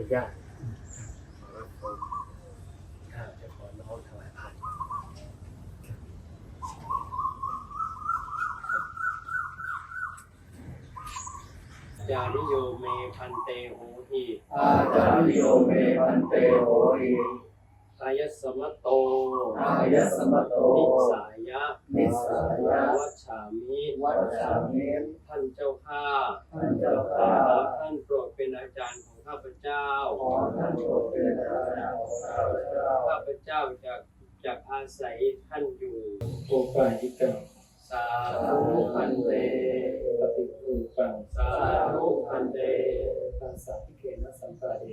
ให้ญาติข้าจะขอน้อมถวายผ่านจาริโยเมพันเตโหหิอาจาริโยเมพันเตโหหิอายสมะโตอายสมะโตนิสายะนิสายะวัชฉามิวัชชามิท่านเจ้าข้า ของข้าพเจ้าข้าพเจ้าจะจะอาศัยท่านอยู่โอกาสิกังสาธุพันเตปฏิภูปังสาธุพันเตภาษาทิเกนะสัมปาเด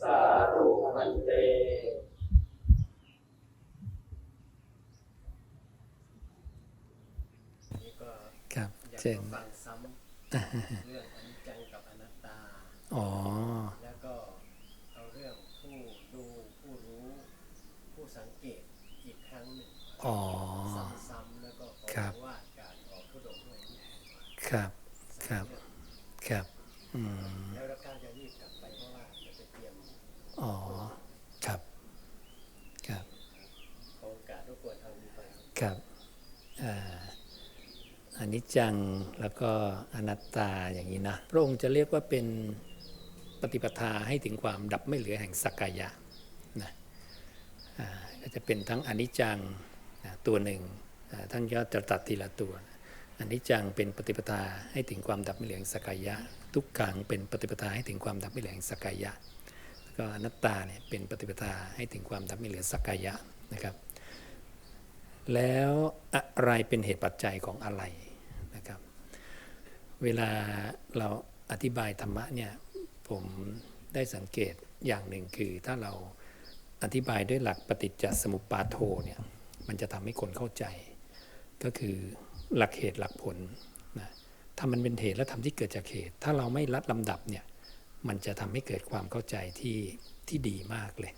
สาธุพันเตนี่ก็ครับอยากเช่นมาฟังซ้ำเรื่องอนิจจังกับอนัตตา อ๋อ แล้วก็เอาเรื่องผู้ดูผู้รู้ ผู้ สังเกตอีกครั้งหนึ่งอ๋อซ้ำๆแล้วก็ขอครับว่าการออกทุดงค์ด้วยนี่ครับคสารัมบเองครับอืมแล้วเราก้าจะรีบกลับไปเพราะว่าจะไปเตรียมอ๋อครับครับโครงการรบกวนทางนี้ไปครับอ่าอนิจจังแล้วก็อนัตตาอย่างนี้นะพระองค์จะเรียกว่าเป็นปฏิปทาให้ถึงความดับไม่เหลือแห่งสักกายะนะอ่า ก็จะเป็นทั้งอนิจจังตัวหนึ่งท่านก็จะตัดทีละตัวอนิจจังเป็นปฏิปทาให้ถึงความดับไม่เหลืองสกายะ ทุกขังเป็นปฏิปทาให้ถึงความดับไม่เหลืองสกายะแล้วก็อนัตตาเนี่ยเป็นปฏิปทาให้ถึงความดับไม่เหลือสักกายะนะครับ แล้วอะไรเป็นเหตุปัจจัยของอะไรนะครับ เวลาเราอธิบายธรรมะเนี่ยผมได้สังเกตอย่างหนึ่งคือถ้าเรา อธิบายด้วยหลักปฏิจจสมุปบาทโทเนี่ยมันจะทำให้คนเข้าใจ ก็คือหลักเหตุหลักผลนะถ้ามันเป็นเหตุและทำที่เกิดจากเหตุ ถ้าเราไม่รัดลำดับเนี่ยมันจะทำให้เกิดความเข้าใจที่ที่ดีมากเลย